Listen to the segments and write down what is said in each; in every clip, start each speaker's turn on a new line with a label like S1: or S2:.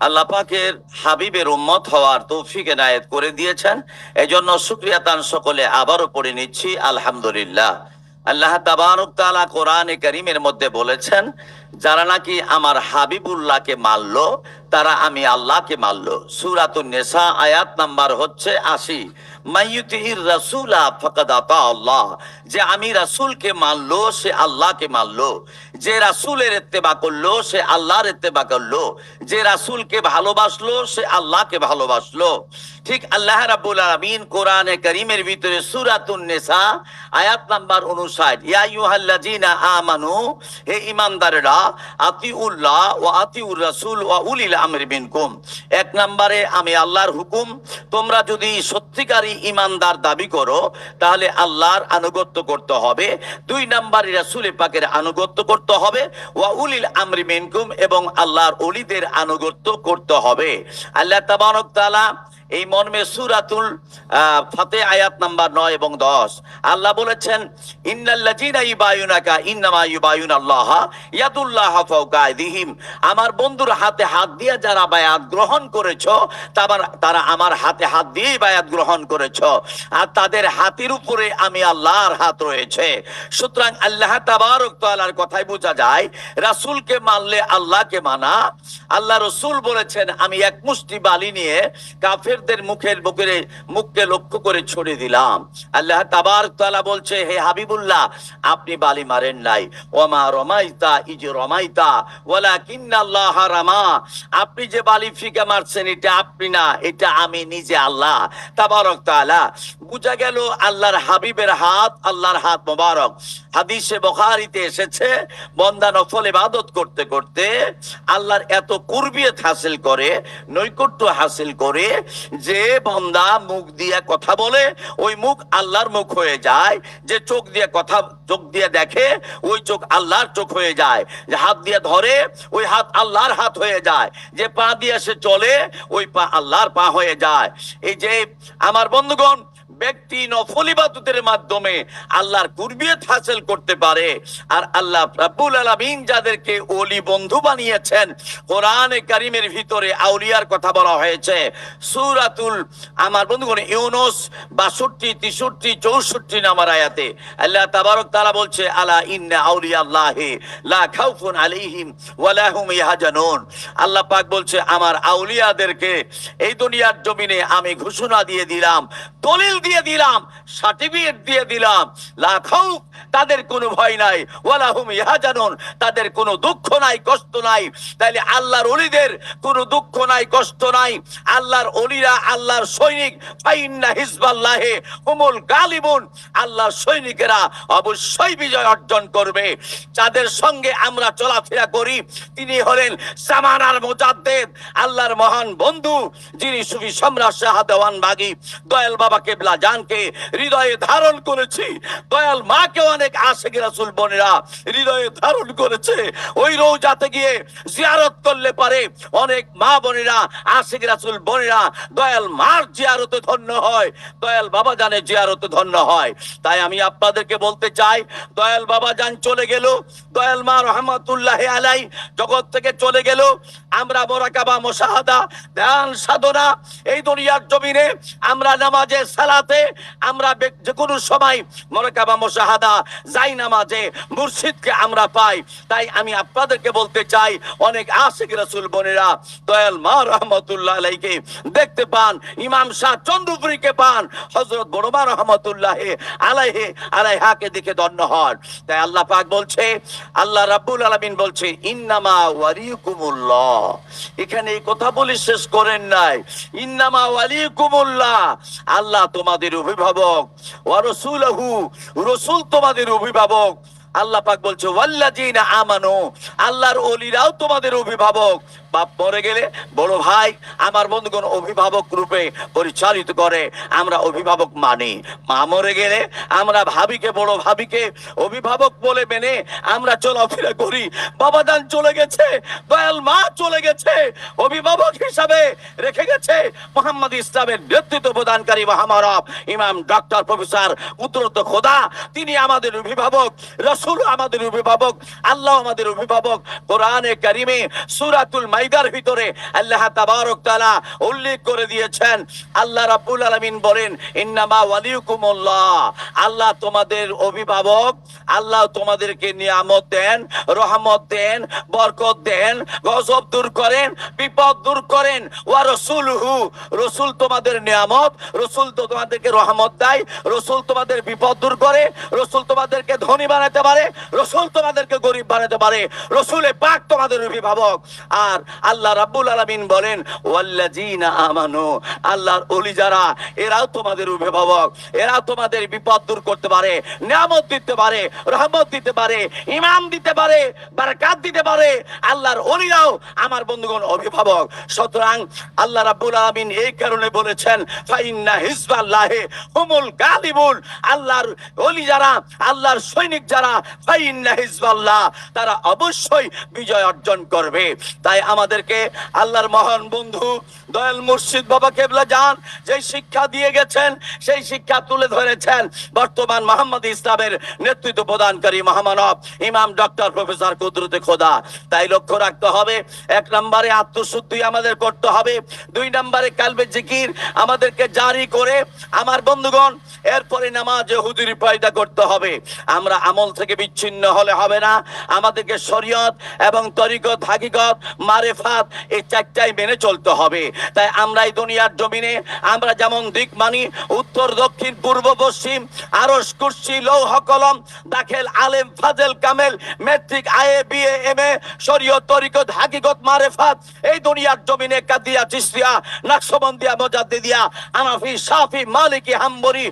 S1: আল্লাহ পাকের হাবিবের উম্মত হওয়ার তৌফিক এনায়েত করে দিয়েছেন। এজন্য শুক্রিয়া তান সকলে আবারও পড়ে নিচ্ছি, আলহামদুলিল্লাহ। আল্লাহ তাবারক তাআলা কোরআনে কারীমের মধ্যে বলেছেন, যারা নাকি আমার হাবিবুল্লাহকে মানলো, তারা আমি আল্লাহকে মানলো। সূরাতুন নিসা আয়াত নাম্বার হচ্ছে আশি। মাইয়ুতির রাসূলা ফাকাদ আল্লাহ। যে আমি রাসূলকে মানলো, সে আল্লাহকে মানলো। যে রাসূলের ইত্তেবা করল, সে আল্লাহর ইত্তেবা করল। যে রাসূলকে ভালোবাসলো, সে আল্লাহকে ভালোবাসলো। ঠিক আল্লাহ রাব্বুল আলামিন কোরআনে কারীমের ভিতরে সূরাতুন নিসা, আয়াত নাম্বার 59 ইয়া আইয়ুহাল্লাযিনা আমানু, হে ঈমানদারেরা, আতিউল্লাহ ওয়া আতিউর রাসূল ওয়া উলিল আমরি মিনকুম। এক নম্বরে আমি আল্লাহর হুকুম, তোমরা যদি সত্যিকারী ঈমানদার দাবি করো, তাহলে আল্লাহর আনুগত্য করতে হবে। দুই নাম্বার রাসূল পাকের আনুগত্য করতে হবে। ওয়া উলিল আমরি মেনকুম এবং আল্লাহর অলিদের আনুগত্য করতে হবে। আল্লাহ তাবারক তাআলা এই মর্মে সুরাতুল ফাতে আয়াত নাম্বার নয় এবং দশ। আল্লাহ বলেছেন ইন্নাল্লাযীনা ইউবায়ুনাকা, ইন্নামা ইউবায়ুন আল্লাহ ইয়াদুল্লাহ ফাওকা আইদিহিম। আমার বন্ধুর হাতে হাত দিয়ে যারা বায়াত গ্রহণ করেছ, তাবার, তারা আমার হাতে হাত দিয়েই বায়াত গ্রহণ করেছ। আর তাদের হাতের উপরে আমি আল্লাহর হাত রয়েছে। সুতরাং আল্লাহ তাবারক তাআলার কথাই বোঝা যায়, রাসূলকে মানলে আল্লাহকে মানা। আল্লাহ রসুল বলেছেন, আমি এক মুষ্টি বালি নিয়ে কাফেরদের মুখের বুকের মুখকে লক্ষ্য করে ছড়ে দিলাম। আল্লাহ তাবার তালা বলছে, হে হাবিবুল্লাহ, আপনি বালি মারেন নাই। ওমা রমাইতা ইজ রমাইতা ওয়ালা কিন্নাল্লাহ রামা। আপনি যে বালি ফিকা মারছেন, এটা আপনি না, এটা আমি নিজে আল্লাহ। তাবারক তাআলা, বুঝা গেল আল্লাহর হাবিবের হাত, আল্লাহর হাত মোবারক। হাদিসে বখারিতে এসেছে, বন্দা নফল ইবাদত করতে করতে আল্লাহর এত কুরবিয়ত হাসিল করে, নৈকট্য হাসিল করে যে বন্দা মুখ দিয়ে কথা বলে, ওই মুখ আল্লাহর মুখ হয়ে যায়। যে চোখ দিয়ে কথা, চোখ দিয়ে দেখে, ওই চোখ আল্লাহর চোখ হয়ে যায়। যে হাত দিয়ে ধরে, ওই হাত আল্লাহর হাত হয়ে যায়। যে পা দিয়ে সে চলে, ওই পা আল্লাহর পা হয়ে যায়। এই যে, আমার বন্ধুগণ ব্যক্তি নফল ইবাদতের মাধ্যমে আল্লাহর কুরবিয়ত হাসিল করতে পারে। আর আল্লাহ রাব্বুল আলামিন যাদেরকে ওলি বন্ধু বানিয়েছেন, কোরআনে কারিমের ভিতরে আউলিয়ার কথা বলা হয়েছে। সূরাতুল, আমার বন্ধুগণ, ইউনুস 62 63 64 নাম্বার আয়াতে আল্লাহ তাবারক তাআলা বলছে, আলা ইন্না আউলিয়াল্লাহি লা খাউফুন আলাইহিম ওয়ালা হুম ইয়াহজানুন। আল্লাহ পাক বলছে, আমার আউলিয়াদেরকে এই দুনিয়ার জমিনে আমি ঘোষণা দিয়ে দিলাম, দলিল দিয়ে দিলাম, সার্টিফিকেট দিয়ে দিলাম। লা খাউফ তাদের কোনো ভয় নাই। ওয়ালা হুম ইয়াহজানুন, তাদের কোনো দুঃখ নাই, কষ্ট নাই। তাইলে আল্লাহর ওলিদের কোনো দুঃখ নাই, কষ্ট নাই। আল্লাহর ওলিরা আল্লাহর সৈনিক, ফাইন্না হিজবাল্লাহে হুমুল গালিবুন। আল্লাহর সৈনিকেরা অবশ্যই বিজয় অর্জন করবে। যাদের সঙ্গে আমরা চলাফেরা করি, তিনি হলেন সামানার মোজাদ্দেদ, আল্লাহর মহান বন্ধু, যিনি সুফি সম্রাট শাহ দেওয়ান বাগি দয়াল বাবা কেবলা জানকে হৃদয়ে ধারণ করেছি। দয়াল মাকে অনেক আশেখ রাসুল বোনেরা হৃদয়ে ধারণ করেছে। ওই রোজাতে গিয়ে জিয়ারত করলে পারে অনেক মা বোনেরা আশেখ রাসুল বোনেরা দয়াল মার জিয়ারতে ধন্য হয়, দয়াল বাবা জানে জিয়ারতে ধন্য হয়। তাই আমি আপনাদেরকে বলতে চাই, দয়াল বাবা জান চলে গেল, দয়াল মা রহমতুল্লাহ আলাই জগৎ থেকে চলে গেল। আমরা মোরাকাবা, মোশাহাদা, ধ্যান, সাধনা এই দুনিয়ার জমিনে আমরা নামাজে সালাতে আমরা যে কোনো সময় মোরাকাবা মোশাহাদা যাই নামাজে মুর্শিদকে আমরা পাই। তাই আমি আপনাদেরকে বলতে চাই, অনেক আশিক রাসূল বোনেরা দয়াল মা রহমতুল্লাহ আলাইকে দেখতে পান, ইমাম শাহ চন্দ্রপুরীকে পান, হযরত বড়মা রহমতুল্লাহ আলাইহে, আলাইহাকে দেখে ধন্য হন। তাই আল্লাহ পাক বলছে, আল্লাহ রাব্বুল আলামিন বলছে, ইন্নামা ওয়ালিকুমুল্লাহ। এখানে এই কথা বলে শেষ করেন নাই। ইন্নামা ওয়ালিকুমুল্লাহ। আল্লাহ তোমাদের অভিভাবক। ওয়া রাসূলুহু, রাসূল তোমাদের অভিভাবক। আল্লাহ পাক বলছে, ওয়াল্লাযিনা আমানু আল্লাহর অলিরাও তোমাদের অভিভাবক। বাপ মরে গেলে বড় ভাই আমার বন্ধুগণ অভিভাবক রূপে পরিচালিত করে, আমরা অভিভাবক মানি। মা মরে গেলে আমরা ভাবিকে, বড় ভাবিকে অভিভাবক বলে মেনে আমরা চলাফেরা করি। বাবা দান চলে গেছে, দয়াল মা চলে গেছে, অভিভাবক হিসাবে রেখে গেছে। মোহাম্মদ ইসলামের নেতৃত্ব প্রদানকারী মহামানব ইমাম ডক্টর প্রফেসর উত্তরত খোদা, তিনি আমাদের অভিভাবক, রসুল আমাদের অভিভাবক, আল্লাহ আমাদের অভিভাবক। কোরআনে কারিমে সুরাতুল মাইদার ভিতরে আল্লাহ তাবারক তাআলা উল্লেখ করে দিয়েছেন। আল্লাহ রাব্বুল আলামিন বলেন, ইন্নামা ওয়ালিউকুমুল্লাহ। আল্লাহ তোমাদের অভিভাবক আল্লাহ তোমাদেরকে নিয়ামত দেন, রহমত দেন, বরকত দেন, গজব দূর করেন, বিপদ দূর করেন। ওয়া রাসূলুহু, রসুল তোমাদের নিয়ামত, রসুল তো তোমাদেরকে রহমত দেয়, রসুল তোমাদের বিপদ দূর করে, রসুল তোমাদেরকে ধনী বানাতে পারে, রসুল তোমাদেরকে গরিব বানাতে পারে, রসুলে পাক তোমাদের অভিভাবক। আর আল্লাহ রাব্বুল আলামিন বলেন, ওয়াল্লাযিনা আমানু আল্লাহর ওলি যারা, এরাও তোমাদের অভিভাবক এরা তোমাদের বিপদ দূর করতে পারে, নিয়ামত দিতে পারে। রহমত দিতে পারে, ইমাম দিতে পারে, বারাকাত দিতে পারে। আল্লাহর ওলিরাও আমার বন্ধুগণ অভিভাবক। সুতরাং আল্লাহ রাব্বুল আলামিন এই কারণে বলেছেন, ফাইন্না হিজবাল্লাহে হুমুল গালিবুল আল্লাহর ওলি যারা, আল্লাহর সৈনিক যারা, ফাইন্না হিজবাল্লাহ, তারা অবশ্যই বিজয় অর্জন করবে। তাই আমাদেরকে আল্লাহর মহান বন্ধু দয়াল মুর্শিদ বাবা কেবলা যান যে শিক্ষা দিয়ে গেছেন, সেই শিক্ষা তুলে ধরেছেন। বর্তমান মোহাম্মদ ইসলামের নেতৃত্ব প্রদানকারী মহামানব। ইমাম ডক্টর প্রফেসর কুদরতে খোদা। তাই লক্ষ্য রাখতে হবে, এক নম্বরে আত্মশুদ্ধি আমাদের করতে হবে, দুই নম্বরে কালবে জিকির আমাদেরকে জারি করে, আমার বন্ধুগণ, এরপরে নামাজে হুজুরি পয়দা করতে হবে। আমরা আমল থেকে বিচ্ছিন্ন হলে হবে না। আমাদেরকে শরীয়ত এবং তরিকত, হাকিকত, মারেফাত এই চারটাই মেনে চলতে হবে। তাই আমরা এই দুনিয়ার জমিনে, আমরা যেমন দিক মানি, উত্তর, দক্ষিণ, পূর্ব, পশ্চিম আরস কুর্সি, লৌহ, কলম দাখেল আলেম ফাজেল কামেল, মেট্রিক আয়ে বিএ এম এ শরীয়ত, তরিকত, হাকিকত, মারেফাত। এই দুনিয়ার জমিনে কাদিয়া চিস্তিয়া নাকশবন্দিয়া, মজাদ্দিদিয়া আনাফি সাফি মালিকি, হাম্বরি,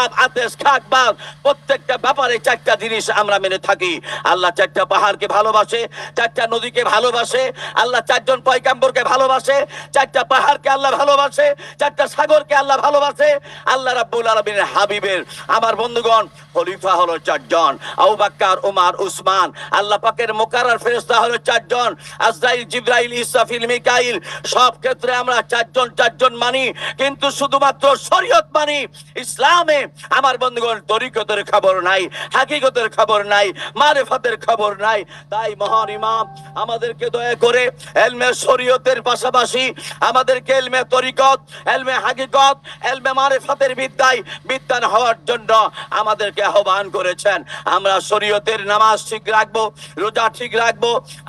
S1: আব আদেশ খাকবাদ প্রত্যেকটা ব্যাপারে চারটা জিনিস আমরা মেনে থাকি। আল্লাহ চারটা পাহাড়কে ভালোবাসে, চারটা নদীকে ভালোবাসে, আল্লাহ চারজন পয়গাম্বরকে ভালোবাসে, চারটা পাহাড়কে আল্লাহ ভালোবাসে, চারটা সাগরকে আল্লাহ ভালোবাসে। আল্লাহ রাব্বুল আলামিনের হাবিবের। আমার বন্ধুগণ খলিফা হলো চারজন, আবু বাক্কার ওমর উসমান। আল্লাহ পাকের মোকাররার ফেরেশতা হলো চারজন, আজরাইল, জিবরাইল, ইসরাফিল, মিকাইল। সব ক্ষেত্রে আমরা চারজন চারজন মানি, কিন্তু শুধুমাত্র শরীয়ত মানি। ইসলামে আমার বন্ধুগণ, তরিকতের খবর নাই, হাকিকতের খবর নাই, মারেফাতের খবর নাই। তাই মহান ইমাম, আমাদেরকে দয়া করে এলমে শরীয়তের পাশাপাশি আমাদেরকে এলমে তরিকত, এলমে হাকিকত, এলমে মারেফাতের বিদ্যায় বিদ্যান হওয়ার জন্য আমাদেরকে আহ্বান করেছেন। আমরা শরীয়তের নামাজ ঠিক রাখব, রোজা ঠিক রাখব,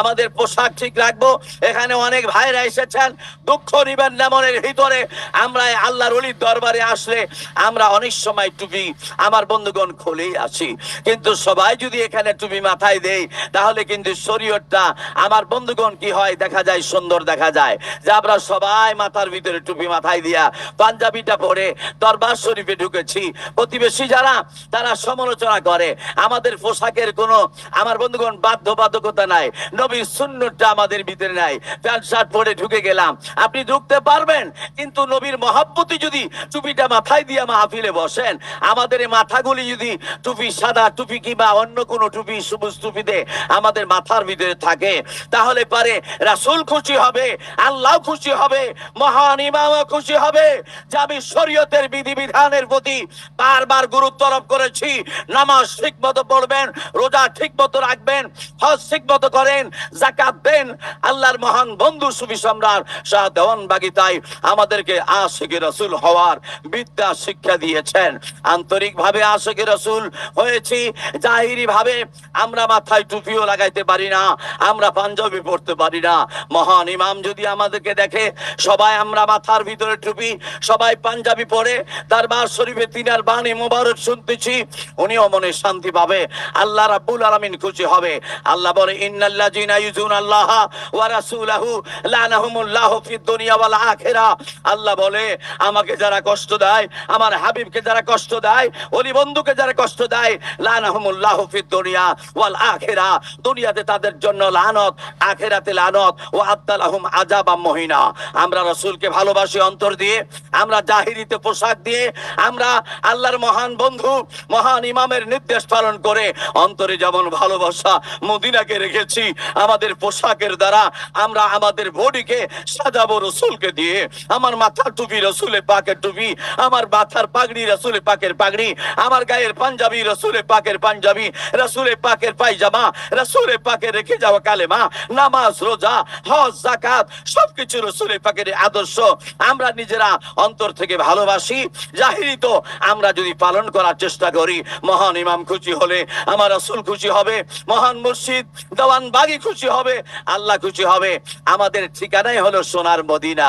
S1: আমাদের পোশাক ঠিক রাখব। এখানে অনেক ভাইরা এসেছেন, দুঃখ নিবেন না মনের ভিতরে। আমরা আল্লাহর অলির দরবারে আসলে আমরা অনেক সময় টুপি আমার বন্ধুগণ খুলেই আসি কিন্তু সবাই যদি এখানে টুপি মাথায় দেই তাহলে কিন্তু শরীয়তটা আমার বন্ধুগণ কি হয়? দেখা যায় সুন্দর দেখা যায়। যে আমরা সবাই মাথার ভিতরে টুপি মাথায় দিয়া পাঞ্জাবিটা পরে দরবার শরীফে ঢুকেছি। প্রতিবেশী যারা, তারা সমালোচনা করে। আমাদের পোশাকের কোনো, আমার বন্ধুগণ, বাধ্যবাধকতা নাই। নবীর সুন্নতটা আমাদের ভিতরে নাই। প্যান্ট, শার্ট পরে ঢুকে গেলাম। আপনি ঢুকতে পারবেন, কিন্তু নবীর মহাব্বতি যদি টুপিটা মাথায় দিয়ে মাহফিলে বসেন, আমাদের মাথাগুলি যদি টুপি সাদা টুপি কিংবা অন্য কোনো টুপি, সবুজ টুপিতে আমাদের মাথার ভিতরে থাকে, তাহলে পারে রাসূল খুশি হবে, আল্লাহ খুশি হবে, মহান ইমামও খুশি হবে, যে আমি শরীয়তের বিধিবিধানের প্রতি বারবার গুরুত্ব আরোপ করেছি। নামাজ ঠিক মতো পড়বেন, রোজা ঠিক মতো রাখবেন, হজ ঠিক মতো করেন জাকাত দেন, আল্লাহর মহান বন্ধু সুবি সম্রাট শাহ দেওয়ান বাগিতাই আমাদেরকে আশেকে রসুল হওয়ার বিদ্যা শিক্ষা দিয়েছেন। আন্তরিক ভাবে আশেকে রসুল হয়েছি জাহিরি ভাবে আমরা মাথায় টুপিও লাগাইতে পারি না, আমরা পাঞ্জাবি পড়তে পারি না। মহান ইমাম যদি আমাদেরকে দেখে, সবাই আমরা মাথার ভিতরে টুপি, সবাই পাঞ্জাবি পরে, দরবার শরীফে তিনার বাণী মোবারক শুনতেছি উনিও মনে শান্তি পাবে। আল্লাহ রাব্বুল আলামিন খুশি হবে। আল্লাহ বলে, ইন্নাল্লাযিনা আল্লাহ ওয়া রাসূলাহু লানাহুমুল্লাহু ফিদ দুনিয়া ওয়াল আখিরা আল্লাহ বলে, আমাকে যারা কষ্ট দেয়, আমার হাবিবকে যারা কষ্ট দেয়, ওলি বন্ধুকে যারা কষ্ট দেয় ফিদ দুনিয়া ওয়াল আখিরা দুনিয়াতে তাদের জন্য লানত, আখিরাতে লানত, ওয়া আত্তালাহুম আযাবাম মুহিনা। আমরা রাসূলকে ভালোবাসি অন্তর দিয়ে, আমরা জাহিরিতে পোশাক দিয়ে, আমরা আল্লাহর মহান বন্ধু, মহান ইমামের নির্দেশ পালন করে অন্তরে যেমন ভালোবাসা মদিনাকে রেখেছি, আমাদের পোশাকের দ্বারা আমরা আমাদের বডিকে সাজাবো রসুলকে দিয়ে। আমার মাথার টুপি রসুলের পাকের টুপি, আমার মাথার পাগড়ি রসুলের পাকের পাগড়ি, আমার গায়ের পাঞ্জাবি রসুলের পাকের পাঞ্জাবি, রসুলের পাকের পায়জামা, রসুলের পাকে রেখে যাওয়া কালেমা, নামাজ, রোজা, হজ জাকাত সবকিছু রসুল পাকের আদর্শ। আমরা নিজেরা অন্তর থেকে ভালোবাসি। জাহিরি তো আমরা যদি পালন করার চেষ্টা করি। মহান ইমাম খুশি হলে আমার আসুল খুশি হবে। মহান মুর্শিদ দেওয়ান বাগি খুশি হবে। আল্লাহ খুশি হবে। আমাদের ঠিকানাই হলো সোনার মদিনা।